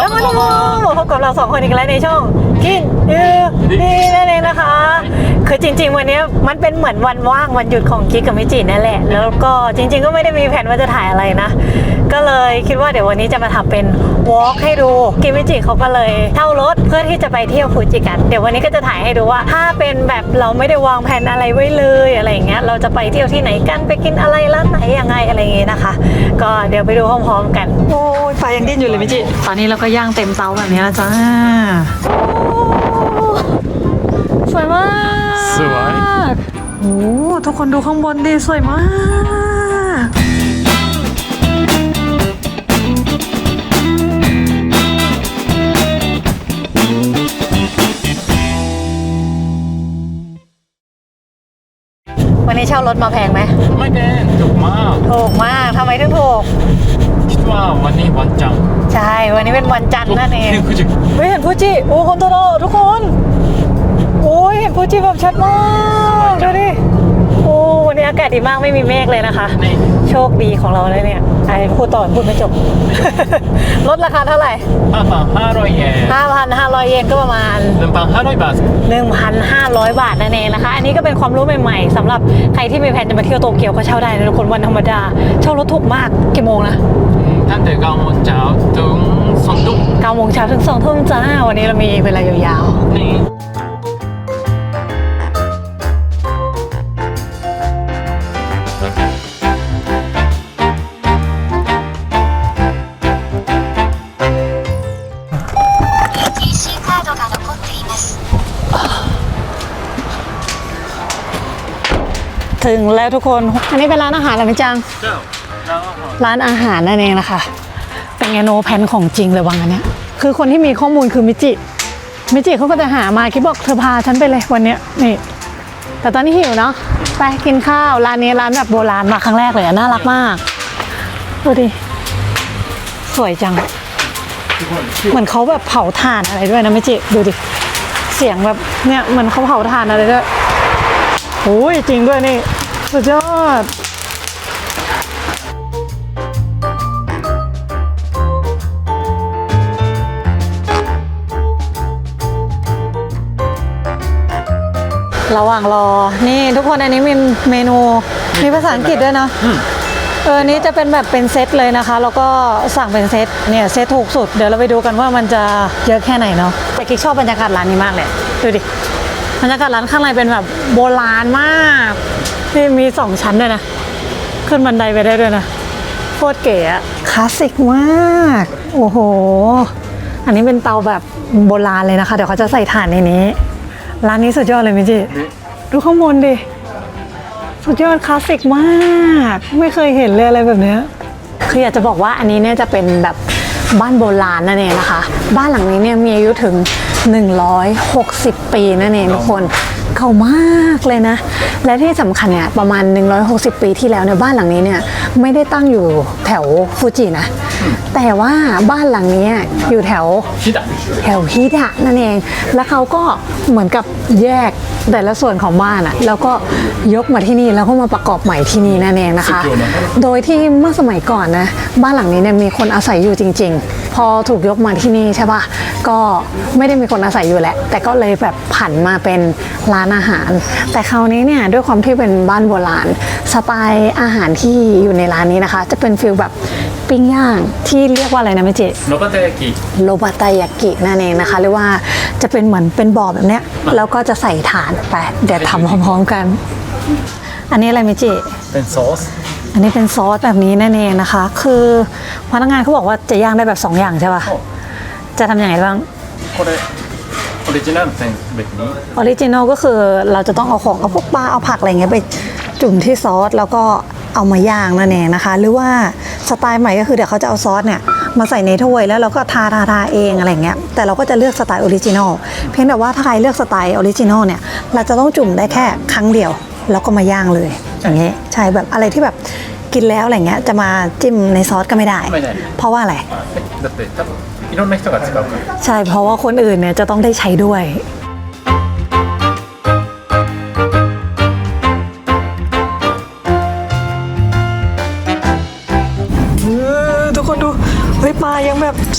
แล้วมาดูพบกับเราสองคนอีกแล้วในช่องกินยือดีนั่นเองนะคะ คือจริง ๆ วันนี้มันเป็นเหมือนวันว่างวันหยุดของกิ๊กกับมิจินั่นแหละ แล้วก็จริง ๆ ก็ไม่ได้มีแผนว่าจะถ่ายอะไรนะ ก็เลยคิดว่าเดี๋ยววันนี้จะมาทำเป็นวอล์กให้ดูกิมมิจิเขาก็เลยเช่ารถเพื่อที่จะไปเที่ยวฟูจิกัน เดี๋ยววันนี้ก็จะถ่ายให้ดูว่า ถ้าเป็นแบบเราไม่ได้วางแผนอะไรไว้เลยอะไรอย่างเงี้ยเราจะไปเที่ยวที่ไหนกันไปกินอะไรร้านไหนยังไงอะไรอย่างเงี้ยนะคะ ก็เดี๋ยวไปดูพร้อมๆกันโอ้ยไฟยังดิ้นอยู่เลยมิจิตอนนี้เราก็ย่างเต็มเตาแบบนี้แล้วจ้าสวยมากสวยโอ้ทุกคนดูข้างบนดิสวยมาก เช่ารถมาแพงไหมไม่เป็นถูกมากถูกมากทำไมถึงถูกคิดว่าวันนี้วันจันทร์ใช่วันนี้เป็นวันจันทร์นั่นเองคือจะเฮ้ยเห็นฟูจิโอ้คนโตโตทุกคนโอ้ยเห็นฟูจิแบบชัดมากดูดิโอ้วันนี้อากาศดีมากไม่มีเมฆเลยนะคะในโชคดีของเราเลยเนี่ยไอ้พูดต่อพูดไม่จบลดราคาเท่าไหร่ห้าพันห้าร้อยเยน 5,500เยนก็ประมาณหนึ่งพันห้าร้อยบาท 1,500 บาทนั่นเองนะคะ อันนี้ก็เป็นความรู้ใหม่ๆสำหรับใครที่มีแผนจะมาเที่ยวโตเกียวก็เช่าได้นะทุกคนวันธรรมดา เช่ารถถูกมากกี่โมงนะตั้งแต่เก้าโมงเช้าถึงสองทุ่ม9โมงเช้าถึง2ทุ่มจ้าวันนี้เรามีเวลายาวๆนี่ ถึงแล้วทุกคน อันนี้เป็นร้านอาหารเหรอพี่จังเจ้าแล้วร้านอาหารนั่นเองนะคะ เป็นไงโนแพนของจริงเลยวังอันเนี้ย คือคนที่มีข้อมูลคือมิจิ มิจิเขาก็จะหามาคิดบอกเธอพาฉันไปเลยวันเนี้ยนี่ แต่ตอนนี้หิวเนาะ ไปกินข้าว ร้านนี้ร้านแบบโบราณมาครั้งแรกเลยอะน่ารักมาก ดูดิ สวยจัง เหมือนเขาแบบเผาถ่านอะไรด้วยนะมิจิ ดูดิ เสียงแบบเนี่ยเหมือนเขาเผาถ่านอะไรด้วยโอ้ยจริงด้วยนี่ สุดยอด ระหว่างรอ นี่ทุกคนอันนี้มีเมนู มีภาษาอังกฤษด้วยนะ เออ นี้จะเป็นแบบเป็นเซตเลยนะคะ แล้วก็สั่งเป็นเซต เนี่ยเซตถูกสุด เดี๋ยวเราไปดูกันว่ามันจะเยอะแค่ไหนเนาะ แต่กิ๊กชอบบรรยากาศร้านนี้มากเลย ดูดิ บรรยากาศร้านข้างในเป็นแบบโบราณมาก นี่มีสองชั้นด้วยนะ ขึ้นบันไดไปได้ด้วยนะโคตรเก๋อะคลาสสิกมาก โอ้โห อันนี้เป็นเตาแบบโบราณเลยนะคะ เดี๋ยวเขาจะใส่ถ่านในนี้ ร้านนี้สุดยอดเลยมิจิดูข้างบนดิ สุดยอดคลาสสิกมาก ไม่เคยเห็นเลยอะไรแบบเนี้ยคืออยากจะบอกว่าอันนี้เนี่ยจะเป็นแบบบ้านโบราณนั่นเองนะคะ บ้านหลังนี้เนี่ยมีอายุถึง 160 ปีนั่นเองทุกคนเก่ามากเลยนะ และที่สำคัญเนี่ยประมาณ 160 ปีที่แล้วเนี่ยบ้านหลังนี้เนี่ยไม่ได้ตั้งอยู่แถวฟูจินะ แต่ว่าบ้านหลังนี้อยู่แถวชิดะแถวฮิดะนั่นเอง แล้วเขาก็เหมือนกับแยกแต่ละส่วนของบ้านอะแล้วก็ยกมาที่นี่แล้วก็มาประกอบใหม่ที่นี่นั่นเองนะคะ โดยที่เมื่อสมัยก่อนนะบ้านหลังนี้เนี่ยมีคนอาศัยอยู่จริง ๆ พอถูกยกมาที่นี่ใช่ปะก็ไม่ได้มีคนอาศัยอยู่แล้วแต่ก็เลยแบบผันมาเป็นร้านอาหาร แต่คราวนี้เนี่ยด้วยความที่เป็นบ้านโบราณสไตล์อาหารที่อยู่ในในร้านนี้นะคะ จะเป็นฟิลแบบปิ้งย่างที่เรียกว่าอะไรนะแม่จิโรบัตยากิโรบัตยากินั่นเองนะคะเรียกว่าจะเป็นเหมือนเป็นบ่อแบบเนี้ยแล้วก็จะใส่ฐานไปเดี๋ยวทำพร้อมๆกัน อันนี้อะไรแม่จิเป็นซอสอันนี้เป็นซอสแบบนี้นั่นเองนะคะ คือพนักงานเขาบอกว่าจะย่างได้แบบ 2 อย่างใช่ป่ะจะทำยังไงบ้างこれออริจินัลเป็นแบบนี้ออริจินัลก็คือเราจะต้องเอาของเอาพวกปลาเอาผักอะไรเงี้ยไปจุ่มที่ซอสแล้วก็ เอามาย่างนั่นเองนะคะ หรือว่าสไตล์ใหม่ก็คือเดี๋ยวเขาจะเอาซอสเนี่ยมาใส่ในถ้วยแล้วเราก็ทาทาทาเองอะไรเงี้ยแต่เราก็จะเลือกสไตล์ออริจินอลเพียงแต่ว่าถ้าใครเลือกสไตล์ออริจินอลเนี่ยเราจะต้องจุ่มได้แค่ครั้งเดียว แล้วก็มาย่างเลย อย่างเงี้ยใช่แบบอะไรที่แบบกินแล้วอะไรเงี้ยจะมาจิ้มในซอสก็ไม่ได้ ไม่ได้ เพราะว่าอะไร だって多分いろんな人が使うから ใช่เพราะว่าคนอื่นเนี่ยจะต้องได้ใช้ด้วย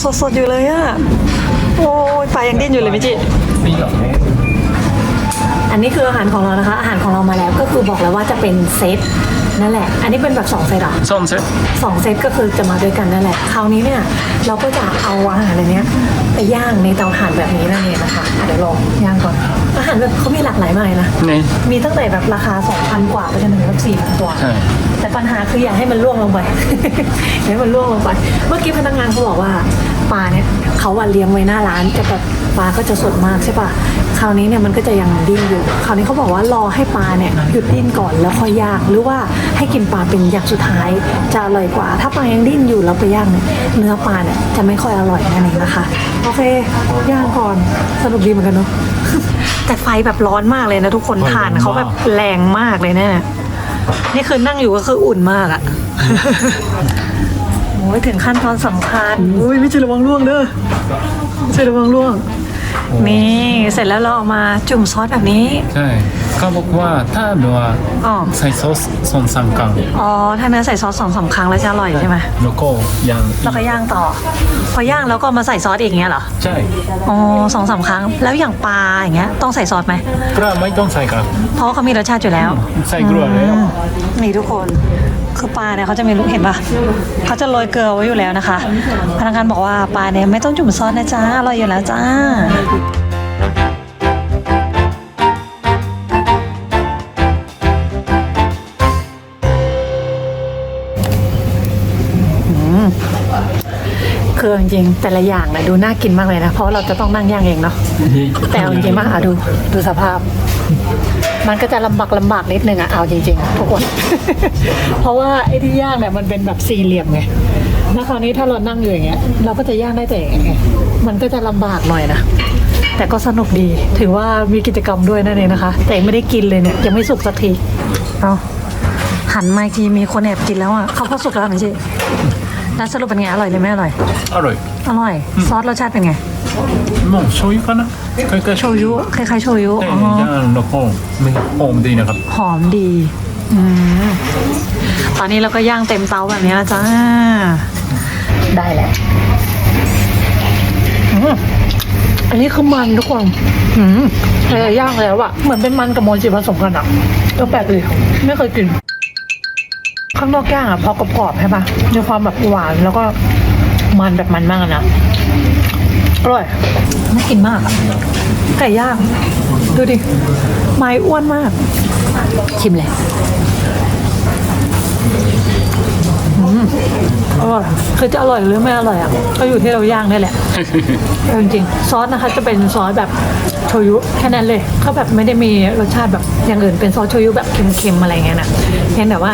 สดๆอยู่เลยอะโอ้ยปลายังดิ้นอยู่เลยมิจิ อันนี้คืออาหารของเรานะคะ อาหารของเรามาแล้วก็คือบอกแล้วว่าจะเป็นเซต นั่นแหละ อันนี้เป็นแบบ2เซตเหรอส้มเซ็ตสองเซตก็คือจะมาด้วยกันนั่นแหละ คราวนี้เนี่ยเราก็จะเอาอาหารอันเนี้ยไปย่างในเตาถ่านแบบนี้นั่นเองนะคะอะเดี๋ยวลองย่างก่อน อาหารแบบเขามีหลากหลายมากเลยนะ นี่ มีตั้งแต่แบบราคา 2,000 กว่าไปจนถึงแบบ4,000กว่า ใช่ แต่ปัญหาคืออยากให้มันล่วงลงไป อยากให้มันล่วงลงไป เมื่อกี้พนักงานเขาบอกว่าปลาเนี่ยเขาว่าเลี้ยงไว้หน้าร้านจะแบบปลาก็จะสดมากใช่ปะ คราวนี้เนี่ยมันก็จะยังดิ้นอยู่คราวนี้เขาบอกว่ารอให้ปลาเนี่ยหยุดดิ้นก่อนแล้วค่อยย่างหรือว่าให้กินปลาเป็นอย่างสุดท้ายจะอร่อยกว่า ถ้าปลายังดิ้นอยู่แล้วไปย่างเนี่ยเนื้อปลาเนี่ยจะไม่ค่อยอร่อยนั่นเองนะคะโอเคย่างก่อนสนุกดีเหมือนกันเนาะแต่ไฟแบบร้อนมากเลยนะทุกคนถ่านเขาแบบแรงมากเลยเนี่ยนี่คือนั่งอยู่ก็คืออุ่นมากอะโอ้ยถึงขั้นตอนสำคัญอุ้ยไม่ใช่ระวังล่วงเด้อไม่ใช่ระวังล่วง นี่เสร็จแล้วเราเอามาจุ่มซอสแบบนี้ ใช่เขาบอกว่าถ้าเนื้อออใส่ซอสสองสามครั้งอ๋อถ้าเนื้อใส่ซอสสองสามครั้งแล้วจะอร่อยใช่ไหมแล้วก็ย่างแล้วก็ย่างต่อ พอย่างแล้วก็มาใส่ซอสอีกอย่างเงี้ยเหรอใช่อ๋อสองสามครั้งแล้วอย่างปลาอย่างเงี้ยต้องใส่ซอสไหมกระไม่ต้องใส่ครับเพราะว่าเขามีรสชาติอยู่แล้ว ใส่เกลือแล้วมนี่ทุกคนคือปลาเนี่ยเขาจะมีลูกเห็นปะเขาจะโรยเกลือไว้อยู่แล้วนะคะ พนักงานบอกว่าปลาเนี่ยไม่ต้องจุ่มซอสนะจ๊ะอร่อยอยู่แล้วจ้า คือจริงๆแต่ละอย่างนะดูน่ากินมากเลยนะ เพราะเราจะต้องนั่งย่างเองเนาะแต่เอาจริงๆมากอะดูดูสภาพ มันก็จะลำบากลำบากนิดนึงอะเอาจริงๆทุกคน เพราะว่าไอ้ที่ย่างเนี่ยมันเป็นแบบสี่เหลี่ยมไงแล้วคราวนี้ถ้าเรานั่งอยู่อย่างเงี้ยเราก็จะย่างได้แต่อย่างเงี้ยมันก็จะลำบากหน่อยนะแต่ก็สนุกดีถือว่ามีกิจกรรมด้วยนั่นเองนะคะ แต่ยังไม่ได้กินเลยเนี่ยยังไม่สุกสักทีเอาหันมาอีกทีมีคนแอบกินแล้วอะเขาพอสุกแล้วหน่อยสิ แล้วสรุปเป็นไงอร่อยหรือไม่อร่อย อร่อย อร่อย ซอสรสชาติเป็นไงมองโชยุก็นะคล้ายๆโชยุคล้ายๆโชยุอ๋อย่างแล้วก็มีนหอมดีนะครับ หอมดีอมตอนนี้เราก็ย่างเต็มเตาแบบนี้แล้วจ้า ได้แล้วอันนี้คือมันทุกคนอืมเลยย่างแล้วอะเหมือนเป็นมันกับโมจิผสมกันอะก็แปลกเลยไม่เคยกิน ข้างนอกย่างอะพอกรอบๆใช่ปะมีความแบบหวานแล้วก็มันแบบมันมากอะนะอร่อยน่ากินมากอะไก่ย่างดูดิ ไม้อ้วนมาก ชิมเลยอืมอร่อยคือจะอร่อยหรือไม่อร่อยอะก็อยู่ที่เราย่างนี่แหละ เอาจริงๆซอสนะคะจะเป็นซอสแบบ โชยุแค่นั้นเลยเขาแบบไม่ได้มีรสชาติแบบอย่างอื่นเป็นซอสโชยุแบบเค็มๆอะไรเงี้ยนะเพียงแต่ว่า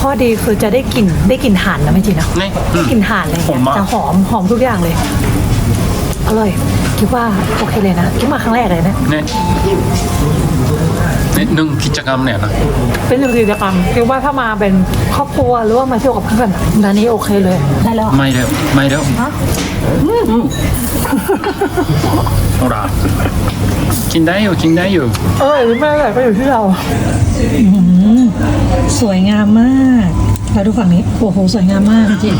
ข้อดีคือจะได้กลิ่นได้กลิ่นถ่านนะไม่จริงนะนี่ได้กลิ่นถ่านอะไรหอเงี้มยมากจะหอมหอมทุกอย่างเลยอร่อยคิดว่าโอเคเลยนะคิดมาครั้งแรกเลยนะねねหนึ่งกิจกรรมเนี่ยนะ เป็นหนึ่งกิจกรรมคิดว่าถ้ามาเป็นครอบครัวหรือว่ามาเที่ยวกับเพื่อนร้านนี้โอเคเลยได้แล้วไม่เร็วไม่เร็วฮะ ほらกินได้อยู่กินได้อยู่ เออหรือไม่อะไรก็อยู่ที่เรา สวยงามมากแล้วดูฝั่งนี้ โอ้โห สวยงามมากจริง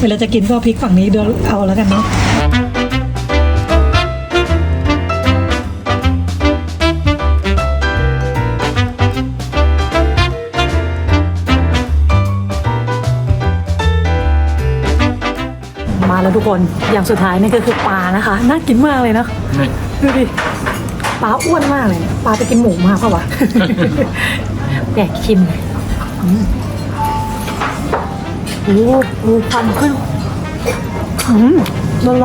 เวลาจะกินก็พลิกฝั่งนี้เดี๋ยวเอาแล้วกันเนาะ ทุกคนอย่างสุดท้ายนี่ก็คือปลานะคะน่ากินมากเลยนะねดูดิปลาอ้วนมากเลยเนี่ยปลาจะกินหมูมากเปล่าวะ แดกชิมเลยอืมโอ้โหฟันขึ้นอืม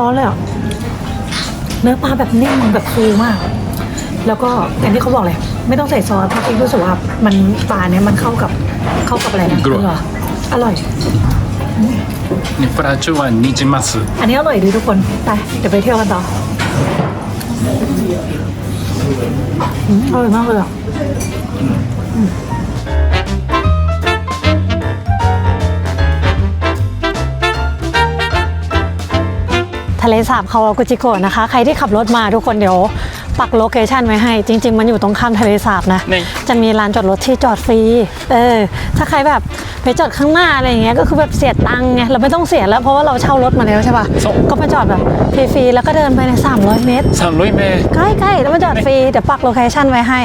ร้อนๆเลยอะเนื้อปลาแบบนิ่มแบบฟูมาก แล้วก็อย่างที่เขาบอกเลย ไม่ต้องใส่ซอสเพราะคิดรู้สึกว่ามันปลาเนี่ยมันเข้ากับเข้ากับอะไรนะกรอบเหรออ นี่ฟราชื่อว่านิจิมัสอันนี้อร่อยดีทุกคน ไป เดี๋ยวไปเที่ยวกันต่ออมมากเลยะทะเลสาบคาวากุจิโกนะคะ ใครที่ขับรถมาทุกคนเดี๋ยว ปักโลเคชันไว้ให้ จริง ๆ มันอยู่ตรงข้ามทะเลสาบนะ นี่ จะมีลานจอดรถที่จอดฟรี เออ ถ้าใครแบบไปจอดข้างหน้าอะไรอย่างเงี้ย ก็คือแบบเสียตังค์ไง เราไม่ต้องเสียแล้วเพราะว่าเราเช่ารถมาแล้วใช่ป่ะก็มาจอดแบบฟรีๆ แล้วก็เดินไปใน 300 เมตร300เมตร ใกล้ๆ แล้วมาจอดฟรี เดี๋ยวปักโลเคชันไว้ให้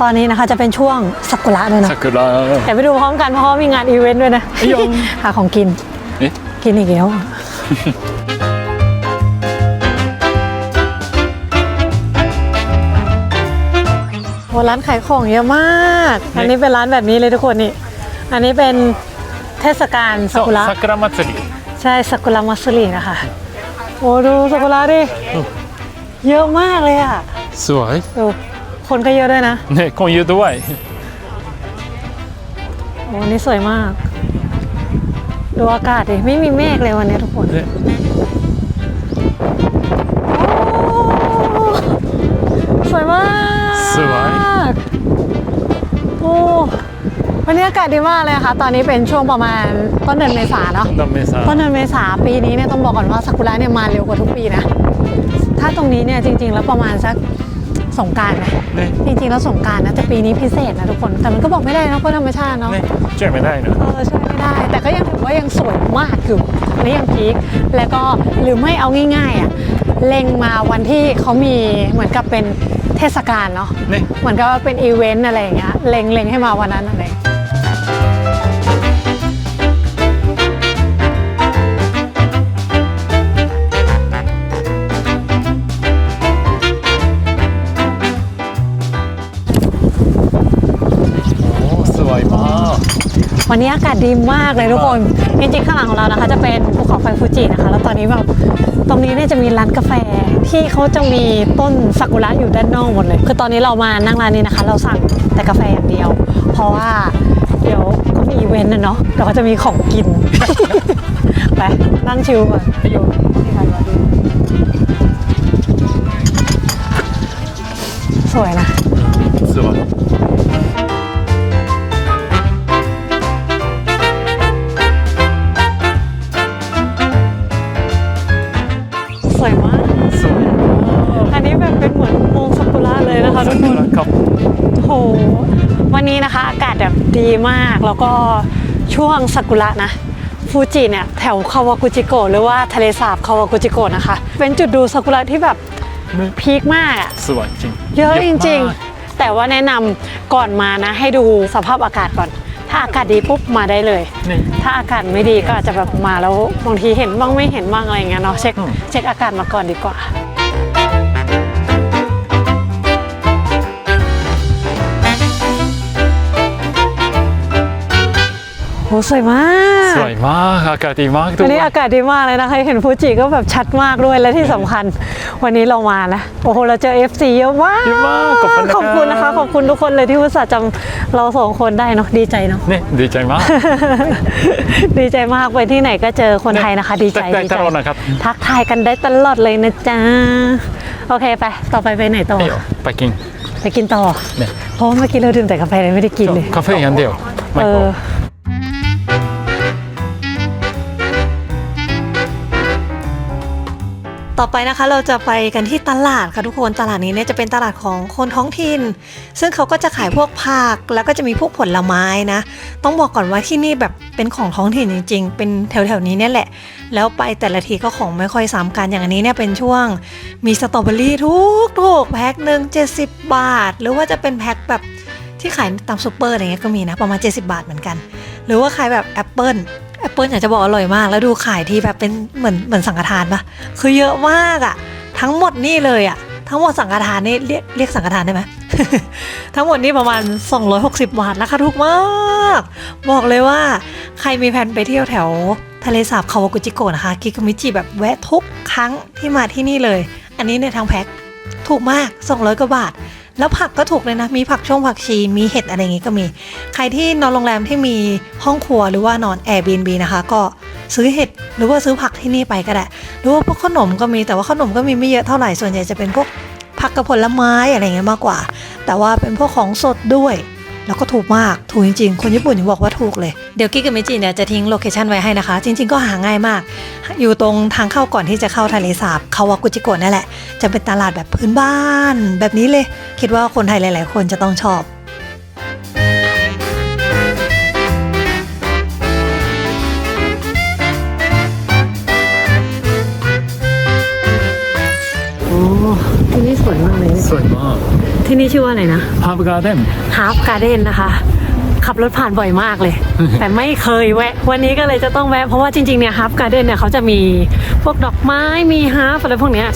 ตอนนี้นะคะจะเป็นช่วงสักุระด้วยนะซากุระ เดี๋ยวไปดูพร้อมกันเพราะว่ามีงานอีเวนต์ด้วยนะไอ้ยง หาของกิน เอ๊ะ กินอีกแล้ว ร้านขายของเยอะมาก อันนี้เป็นร้านแบบนี้เลยทุกคนนี่ อันนี้เป็นเทศกาลซากุระซากุระมัตสึริใช่ซากุระมัสรีนะคะ โอ้ดูซากุระดิ เยอะมากเลยอะ สวยดูคนก็เยอะด้วยนะ เนี่ยคนเยอะด้วย โอ้นี่สวยมาก ดูอากาศดิ ไม่มีเมฆเลยวันนี้ทุกคน นนี้อากาศดีมากเลยค่ะ ตอนนี้เป็นช่วงประมาณต้นเดือนเมษาเนาะดอมเมซาต้นเดือนเมษาปีนี้เนี่ยต้องบอกก่อนว่าซากุระเนี่ยมาเร็วกว่าทุกปีนะ ถ้าตรงนี้เนี่ยจริง ๆ แล้วประมาณสักสงกรารไหมเนี่ยจริงๆแล้วสงกรารนะแต่ปีนี้พิเศษนะทุกคนแต่มันก็บอกไม่ได้นะเพราะธรรมชาติเนาะเนี่ยช่วยไม่ได้นะเออช่วยไม่ได้ แต่ก็ยังถือว่ายังสวยมากอยู่อันนี้ยังพีคแล้วก็หรือไม่เอาง่ายๆอะเล็งมาวันที่เขามีเหมือนกับเป็นเทศกาลเนาะเนี่ยเหมือนกับว่าเป็นอีเวนต์อะไรอย่างเงี้ยเล็งเล็งให้มาวันนั้น วันนี้อากาศดีมากเลยทุกคน จริงๆข้างหลังของเรานะคะ จะเป็นภูเขาไฟฟูจินะคะ แล้วตอนนี้แบบตรงนี้เนี่ยจะมีร้านกาแฟที่เขาจะมีต้นซากุระอยู่ด้านนอกหมดเลย คือตอนนี้เรามานั่งร้านนี้นะคะ เราสั่งแต่กาแฟอย่างเดียว เพราะว่าเดี๋ยวเขามีอีเวนต์นะเนาะเดี๋ยวเขาจะมีของกิน ไปนั่งชิลก่อนไปอยู่ที่ร้านดีสวยนะ ดีมาก แล้วก็ช่วงซากุระนะฟูจิเนี่ยแถวคาวากุจิโกะหรือว่าทะเลสาบคาวากุจิโกะนะคะ เป็นจุดดูซากุระที่แบบพีคมากอะสวยจริงเยอะจริงมากๆแต่ว่าแนะนำก่อนมานะ ให้ดูสภาพอากาศก่อน ถ้าอากาศดีปุ๊บมาได้เลย นี่ ถ้าอากาศไม่ดีก็อาจจะแบบมาแล้วบางทีเห็นบ้างไม่เห็นบ้างอะไรอย่างเงี้ยเนาะเช็คอืม เช็คอากาศมาก่อนดีกว่า โหสวยมาก สวยมาก อากาศดีมากทุกวันนี้วัอากาศดีมากเลยนะคะเห็นฟูจิก็แบบชัดมากด้วยและที่สำคัญ วันนี้เรามานะโอ้โหเราเจอ FC เยอะมากเยอะมากขอบคุณนะขอบคุณนะคะขอบคุณทุกคนเลยที่อุตส่าห์จำเราสองคนได้เนาะดีใจเนาะเนี่ยดีใจมาก ดีใจมากไปที่ไหนก็เจอคนไทยนะคะ ดีใจได้ดีใจตลอดนะครับทักทายกันได้ตลอดเลยนะจ๊ะโอเคไปต่อไปไปไหนต่อเดี๋ยวไปกินไปกินต่อเนี่ยเพราะว่าเมื่อกี้เราดื่มแต่กาแฟเลยไม่ได้กินเลยคาเฟ่อย่างเดียวไม่เอพอ ต่อไปนะคะเราจะไปกันที่ตลาดค่ะทุกคนตลาดนี้เนี่ยจะเป็นตลาดของคนท้องถิ่น ซึ่งเขาก็จะขายพวกผักแล้วก็จะมีพวกผลไม้นะ ต้องบอกก่อนว่าที่นี่แบบเป็นของท้องถิ่นจริง ๆ เป็นแถวๆนี้เนี่ยแหละ แล้วไปแต่ละทีก็ของไม่ค่อยซ้ำกันอย่างอันนี้เนี่ยเป็นช่วงมีสตรอเบอรี่ทุกถูกแพ็คหนึ่ง70 บาท หรือว่าจะเป็นแพ็คแบบที่ขายตามซูเปอร์อะไรเงี้ยก็มีนะประมาณ 70 บาทเหมือนกัน หรือว่าขายแบบแอปเปิล แอปเปิลอยากจะบอกอร่อยมาก แล้วดูขายที่แบบเป็นเหมือนเหมือนสังฆทานปะคือเยอะมากอะทั้งหมดนี่เลยอะทั้งหมดสังฆทานนี่เรียกเรียกสังฆทานได้ไหมทั้งหมดนี่ประมาณ 260 บาทราคาถูกมาก บอกเลยว่าใครมีแผนไปเที่ยวแถวทะเลสาบคาวากุจิโกะนะคะกิกามิจิแบบแวะทุกครั้งที่มาที่นี่เลย อันนี้ในทางแพ็คถูกมาก 200 กว่าบาท แล้วผักก็ถูกเลยนะ มีผักช่วงผักชี มีเห็ดอะไรอย่างงี้ก็มี ใครที่นอนโรงแรมที่มีห้องครัวหรือว่านอน Airbnb นะคะ ก็ซื้อเห็ดหรือว่าซื้อผักที่นี่ไปก็ได้ หรือว่าพวกขนมก็มี แต่ว่าขนมก็มีไม่เยอะเท่าไหร่ ส่วนใหญ่จะเป็นพวกผักกับผลไม้อะไรเงี้ยมากกว่า แต่ว่าเป็นพวกของสดด้วย แล้วก็ถูกมาก ถูกจริงๆ คนญี่ปุ่นยังบอกว่าถูกเลย ดี๋ยวกิ๊กกับเมจิเนี่ยจะทิ้งโลเคชันไว้ให้นะคะ จริงๆก็หาง่ายมาก อยู่ตรงทางเข้าก่อนที่จะเข้าทะเลสาบคาวากุจิโกะนั่นแหละ จะเป็นตลาดแบบพื้นบ้าน แบบนี้เลย คิดว่าคนไทยหลาย ๆ คนจะต้องชอบโอ้ที่นี่สวยมากเลย สวยมาก ที่นี่ชื่อว่าอะไรนะฮาร์บการ์เดนฮาร์ฟการ์เด้นนะคะ ขับรถผ่านบ่อยมากเลย แต่ไม่เคยแวะ วันนี้ก็เลยจะต้องแวะ เพราะว่าจริงๆเนี่ยฮาร์ฟการ์เด้นเนี่ยเขาจะมีพวกดอกไม้มีฮาร์ฟอะไรพวกเนี้ย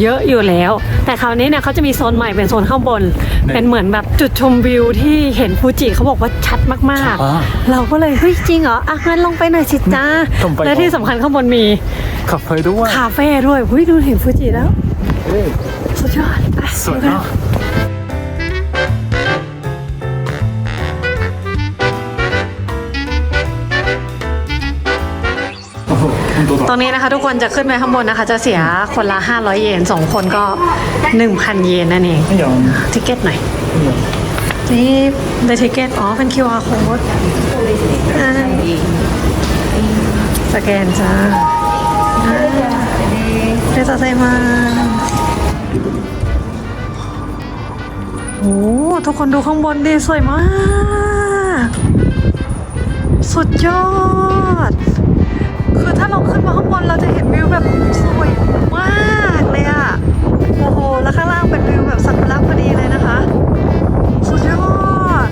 เยอะอยู่แล้ว แต่คราวนี้เนี่ยเขาจะมีโซนใหม่เป็นโซนข้างบน เป็นเหมือนแบบจุดชมวิวที่เห็นฟูจิเขาบอกว่าชัดมากอ่าๆเราก็เลยเฮ้ยจริงเหรออะงั้นลงไปหน่อยสิจ้าลงไปและที่สำคัญข้างบนมีคาเฟ่ด้วยคาเฟ่ด้วยหุ้ยดูเห็นฟูจิแล้วเอ้ยสุดยอดไปสวยดูกันมาก รだงนี้นะคะ ทุกคนจะขึ้นไปข้างบนนะคะ จะเสียคนละ 500 เยนสองคนก็ 1,000 เยนนั่นเองไม่ยอมทิเก็ตหน่อยไม่ยอมนี่ในทิเก็ตอ๋อ เป็น QR code อ่าสแกนจ้าอ่าเดซาไซมาโอ้ทุกคนดูข้างบนดิ สวยมาก สุดยอด คือถ้าเราขึ้นมาข้างบนเราจะเห็นวิวแบบสวยมากเลยอะโอ้โห แล้วข้างล่างเป็นวิวแบบสักุระพอดีเลยนะคะ สุดยอด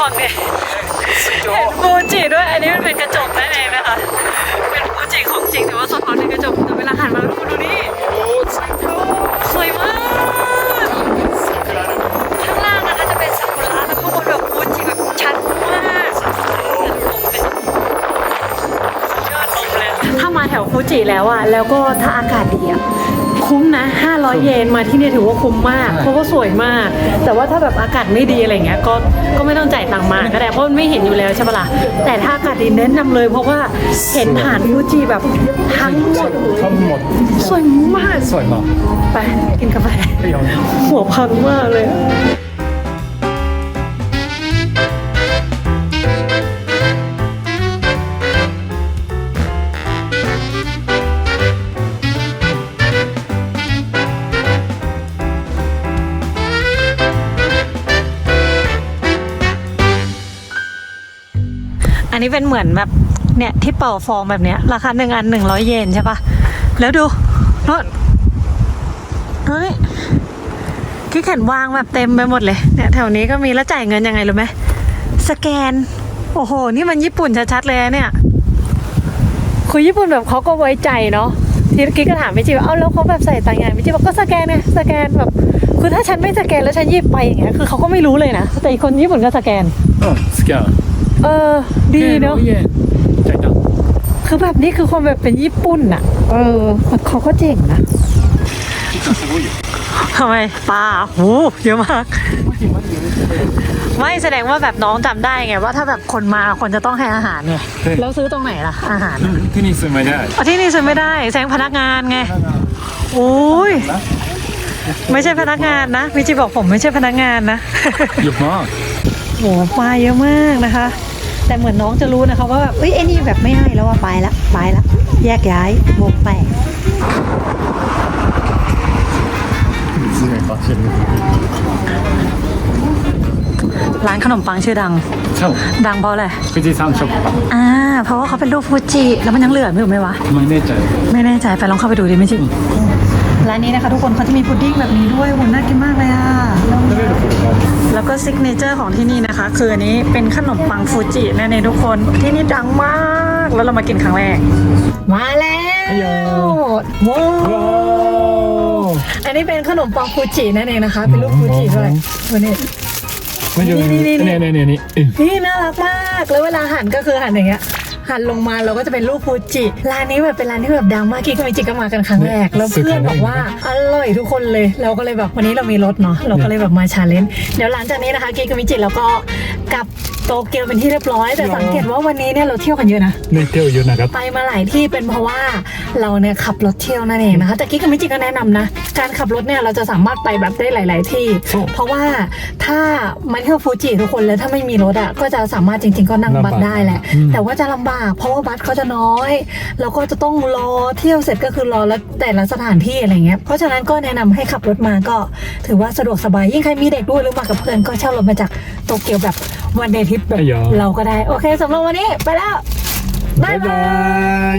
ฝั่งนี้เห็นฟูจิด้วย อันนี้มันเป็นกระจกนั่นเองนะคะ เป็นฟูจิของจริงแต่ว่าสะท้อนในกระจกแต่เวลาหันมาดูดูนี่ แถวฟูจิแล้วอะแล้วก็ถ้าอากาศดีอะคุ้มนะ 500 เยนมาที่เนี่ยถือว่าคุ้มมาก เพราะว่าสวยมาก แต่ว่าถ้าแบบอากาศไม่ดีอะไรเงี้ยก็ก็ไม่ต้องจ่ายตังค์มาก็ได้เพราะมันไม่เห็นอยู่แล้วใช่ปะล่ะแต่ถ้าอากาศดีแนะนำเลย เพราะว่าเห็นผ่านฟูจิแบบทั้งหมดทั้งหมดสวยมากสวยมากไปกินกาแฟไม่ยอมหัวพังมากเลย นนี้เป็นเหมือนแบบเนี่ยที่เป่าฟองแบบเนี้ย ราคาหนึ่งอันหนึ่งร้อยเยนใช่ปะแล้วดูรถเฮ้ยที่เข็นวางแบบเต็มไปหมดเลยเนี่ยแถวนี้ก็มีแล้วจ่ายเงินยังไงรู้ไหมสแกน โอ้โห นี่มันญี่ปุ่นชัดๆเลยอะเนี่ยคือญี่ปุ่นแบบเขาก็ไว้ใจเนาะทีเมื่อกี้ก็ถามพี่จีว่าเอ้าแล้วเขาแบบใส่ตังค์ยังไงพี่จีบอกก็สแกนไงสแกนแบบคือถ้าฉันไม่สแกนแล้วฉันหยิบไปอย่างเงี้ยคือเขาก็ไม่รู้เลยนะแต่อีกคนญี่ปุ่นก็สแกนอืมสแกน เออ ดีเนาะใจจังคือแบบนี้คือความแบบเป็นญี่ปุ่นอะเออเขาก็เจ๋งนะทำไมปลาโหเยอะมาก ไม่แสดงว่าแบบน้องจำได้ไงว่าถ้าแบบคนมาคนจะต้องให้อาหารไงแล้วซื้อตรงไหนล่ะ อาหารที่นี่ซื้อไม่ได้ที่นี่ซื้อไม่ได้แซงพนักงานไงโอ้ยไม่ใช่พนักงานนะมิจิบอกผมไม่ใช่พนักงานนะเยอะมากโอ้ปลาเยอะมากนะคะ แต่เหมือนน้องจะรู้นะคะว่าแบบเอ้ยไอ้นี่แบบไม่ให้แล้วว่าไปละไปละแยกย้ายวงแตก すごいマシン ร้านขนมปังชื่อดัง ใช่ ดังเพราะอะไร 富士山ショップ อ่า เพราะว่าเขาเป็นรูปฟูจิ แล้วมันยังเหลือไม่ถูกไหมวะ ไม่แน่ใจ ไม่แน่ใจไปลองเข้าไปดูดิไม่จริง ร้านนี้นะคะทุกคนเขาจะมีพุดดิ้งแบบนี้ด้วยหุ่นน่ากินมากเลยอะ แล้วก็ซิกเนเจอร์ของที่นี่นะคะ คืออันนี้เป็นขนมปังฟูจินั่นเองทุกคนที่นี่ดังมาก แล้วเรามากินครั้งแรก มาแล้วว้าวว้าวอันนี้เป็นขนมปังฟูจินั่นเองนะคะ เป็นรูปฟูจิด้วยวันนี้ไม่ยอมนี่นี่นี่เนี่ยเนี่ยเนี่ยนี่นี่น่ารักมาก แล้วเวลาหั่นก็คือหั่นอย่างเงี้ย หั่นลงมาเราก็จะเป็นรูปฟูจิร้านนี้แบบเป็นร้านที่แบบดังมากกี้ก็มีจิก็มากันครั้งแรกแล้วเพื่อนบอกว่าอร่อยทุกคนเลย เราก็เลยแบบวันนี้เรามีรถเนาะเราก็เลยแบบมาชาเลนจ์เดี๋ยวหลังจากนี้นะคะกี้กับมิจิเราก็กลับ โตเกียวเป็นที่เรียบร้อย แต่สังเกตว่าวันนี้เนี่ยเราเที่ยวกันเยอะนะไม่เที่ยวเยอะนะครับ ไปมาหลายที่เป็นเพราะว่าเราเนี่ยขับรถเที่ยวนั่นเองนะคะ แต่กิ๊กกับมิจิก็แนะนำนะ การขับรถเนี่ยเราจะสามารถไปแบบได้หลาย ๆ ที่โอ้เพราะว่าถ้ามาเที่ยวฟูจิทุกคนเลยถ้าไม่มีรถอะก็จะสามารถจริง ๆ ก็นั่งบัสได้แหละอืมแต่ว่าจะลำบากเพราะว่าบัสเขาจะน้อยแล้วก็จะต้องรอเที่ยวเสร็จก็คือรอแล้วแต่ละสถานที่อะไรเงี้ย เพราะฉะนั้นก็แนะนำให้ขับรถมาก็ ถือว่าสะดวกสบายยิ่งใครมีเด็กด้วยหรือมากับเพื่อนก็เช่ารถมาจากโตเกียวแบบ วันเดย์ทริปแบบอ้ยเหรอเราก็ได้ โอเคสำหรับวันนี้ไปแล้ว บ๊ายบายย